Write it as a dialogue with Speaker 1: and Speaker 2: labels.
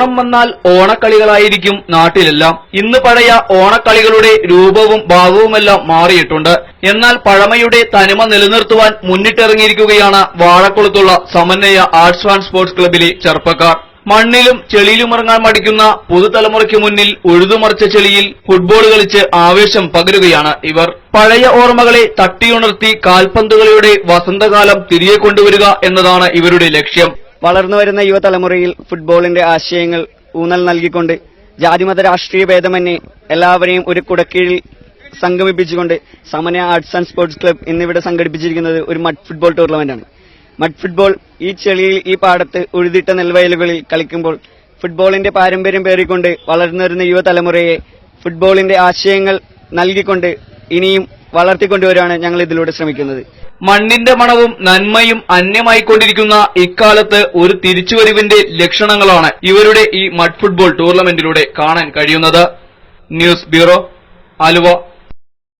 Speaker 1: ഓണം വന്നാൽ ഓണക്കളികളായിരിക്കും നാട്ടിലെല്ലാം. ഇന്ന് പഴയ ഓണക്കളികളുടെ രൂപവും ഭാവവുമെല്ലാം മാറിയിട്ടുണ്ട്. എന്നാൽ പഴമയുടെ തനിമ നിലനിർത്തുവാൻ മുന്നിട്ടിറങ്ങിയിരിക്കുകയാണ് വാഴക്കുളത്തുള്ള സമന്വയ ആർട്സ് ആൻഡ് സ്പോർട്സ് ക്ലബിലെ ചെറുപ്പക്കാർ. മണ്ണിലും ചെളിയിലുമിറങ്ങാൻ മടിക്കുന്ന പുതുതലമുറയ്ക്ക് മുന്നിൽ ഉഴുതുമറിച്ച ചെളിയിൽ ഫുട്ബോൾ കളിച്ച് ആവേശം പകരുകയാണ് ഇവർ. പഴയ ഓർമ്മകളെ തട്ടിയുണർത്തി കാൽപന്തുകളിയുടെ വസന്തകാലം തിരികെ കൊണ്ടുവരിക എന്നതാണ് ഇവരുടെ ലക്ഷ്യം.
Speaker 2: വളർന്നു വരുന്ന യുവതലമുറയിൽ ഫുട്ബോളിന്റെ ആശയങ്ങൾ ഊന്നൽ നൽകിക്കൊണ്ട് ജാതിമത രാഷ്ട്രീയ ഭേദമന്യേ എല്ലാവരെയും ഒരു കുടക്കീഴിൽ സംഗമിപ്പിച്ചുകൊണ്ട് Samana arts and sports club എന്നിവിടെ സംഘടിപ്പിച്ചിരിക്കുന്നത് ഒരു മഡ് ഫുട്ബോൾ ടൂർണമെന്റാണ് മഡ് ഫുട്ബോൾ ഈ ചെളിയിൽ ഈ പാടത്ത് ഉഴുതിട്ട നെൽവയലുകളിൽ കളിക്കുമ്പോൾ ഫുട്ബോളിന്റെ പാരമ്പര്യം പേറിക്കൊണ്ട് വളർന്നു വരുന്ന യുവതലമുറയെ ഫുട്ബോളിന്റെ ആശയങ്ങൾ നൽകിക്കൊണ്ട് ഇനിയും വളർത്തിക്കൊണ്ടുവരാണ് ഞങ്ങൾ ഇതിലൂടെ ശ്രമിക്കുന്നത്.
Speaker 1: മണ്ണിന്റെ മണവും നന്മയും അന്യമായിക്കൊണ്ടിരിക്കുന്ന ഇക്കാലത്ത് ഒരു തിരിച്ചുവരവിന്റെ ലക്ഷണങ്ങളാണ് ഇവരുടെ ഈ മഡ് ഫുട്ബോൾ ടൂർണമെന്റിലൂടെ കാണാൻ കഴിയുന്നത്. News bureau Aluva.